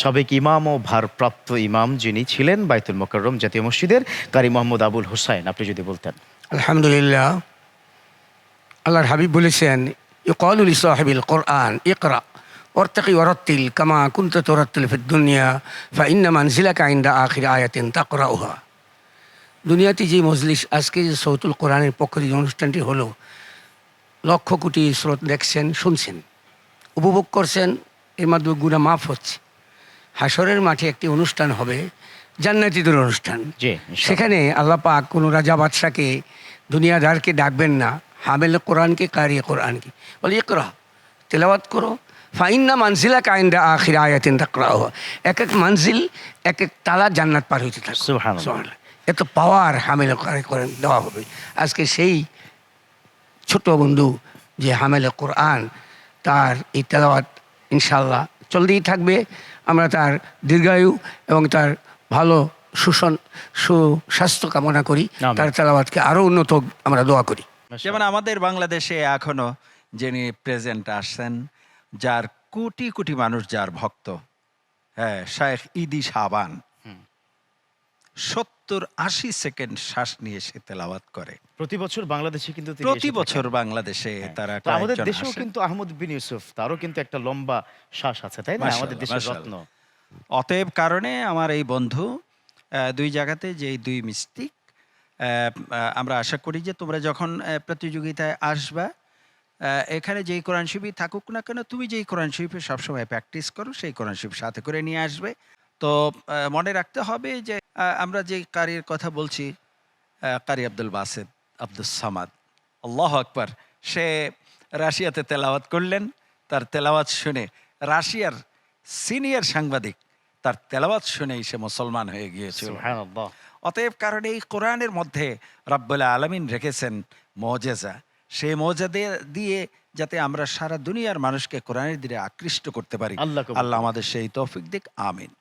সাবেক ইমাম ও ভারপ্রাপ্ত ইমাম যিনি ছিলেন বাইতুল মোকাররম জাতীয় মসজিদের কারি মোহাম্মদ আবুল হোসাইন, আপনি যদি বলতেন। আলহামদুলিল্লাহ, আল্লাহর হাবিব বলেছেন ইকালুল সাহেবিল কোরআন, ইকরা ওরত্তিল কামা কুন্ত ফা ইন্না মানজিলাকা ইন্দা আখির উহা দুনিয়াতে যে মজলিস, আজকে যে সৌতুল কোরআনের পক্ষ যে অনুষ্ঠানটি হলো, লক্ষ কোটি স্রোত দেখছেন, শুনছেন, উপভোগ করছেন, এর মাধ্যমে গুণা মাফ হচ্ছে। হাসরের মাঠে একটি অনুষ্ঠান হবে জান্নাতিদের অনুষ্ঠান। সেখানে আল্লাহ পাক কোনো রাজা বাদশাকে দুনিয়াদারকে ডাকবেন না। হামেল কোরআনকে কারিয়ে কোরআনকে। বলে ইকরা তেলাওয়াত করো। ফাইন্না মানজিলা কাইন্দা আখির আয়াতিন তাকরা এক এক মানজিল এক এক তালা জান্নাত পার হইতে থাকে। এত পাওয়ার হামেল কোরআন দেওয়া হবে। আজকে সেই ছোট বন্ধু যে হামেলে কোরআন তার এই তেলাওয়াত ইনশাল্লাহ চলতেই থাকবে। আমরা তার দীর্ঘায়ু এবং তার ভালো সুসন সুস্বাস্থ্য কামনা করি। তার তেলাবাদকে আরও উন্নত আমরা দোয়া করি। যেমন আমাদের বাংলাদেশে এখনও যিনি প্রেজেন্ট আসছেন যার কোটি কোটি মানুষ যার ভক্ত হ্যাঁ শায়েখ ইদি সাবান সত্তর আশি সেকেন্ড শ্বাস নিয়ে সে তেলাওয়াত করে। প্রতি বছর বাংলাদেশে কিন্তু প্রতি বছর বাংলাদেশে হ্যাঁ। তারা আমাদের দেশেও কিন্তু আহমদ বিন ইউসুফ তারও কিন্তু একটা লম্বা শ্বাস আছে তাই না? আমাদের দেশের রত্ন। অতএব কারণে আমার এই বন্ধু দুই জায়গাতে যে দুই মিস্টিক আমরা আশা করি যে তোমরা যখন প্রতিযোগিতায় আসবা আহ, এখানে যেই কোরআন শিবই থাকুক না কেন তুমি যেই কোরআন শিল্পে সবসময় প্র্যাকটিস করো সেই কোরআন শিল্প সাথে করে নিয়ে আসবে। তো মনে রাখতে হবে যে আমরা যে কারির কথা বলছি কারি আব্দুল বাসেদ আব্দুল সামাদ আল্লাহ আকবার সে রাশিয়াতে তেলাওয়াত করলেন তার তেলাওয়াত শুনে রাশিয়ার সিনিয়র সাংবাদিক তার তেলাওয়াত শুনেই সে মুসলমান হয়ে গিয়েছিল। অতএব কারণ এই কোরআনের মধ্যে রাব্বুল আলামিন রেখেছেন মজেজা। সেই মজা দিয়ে যাতে আমরা সারা দুনিয়ার মানুষকে কোরআনের দিকে আকৃষ্ট করতে পারি। আল্লাহ আল্লাহ আমাদের সেই তৌফিক দিক আমিন।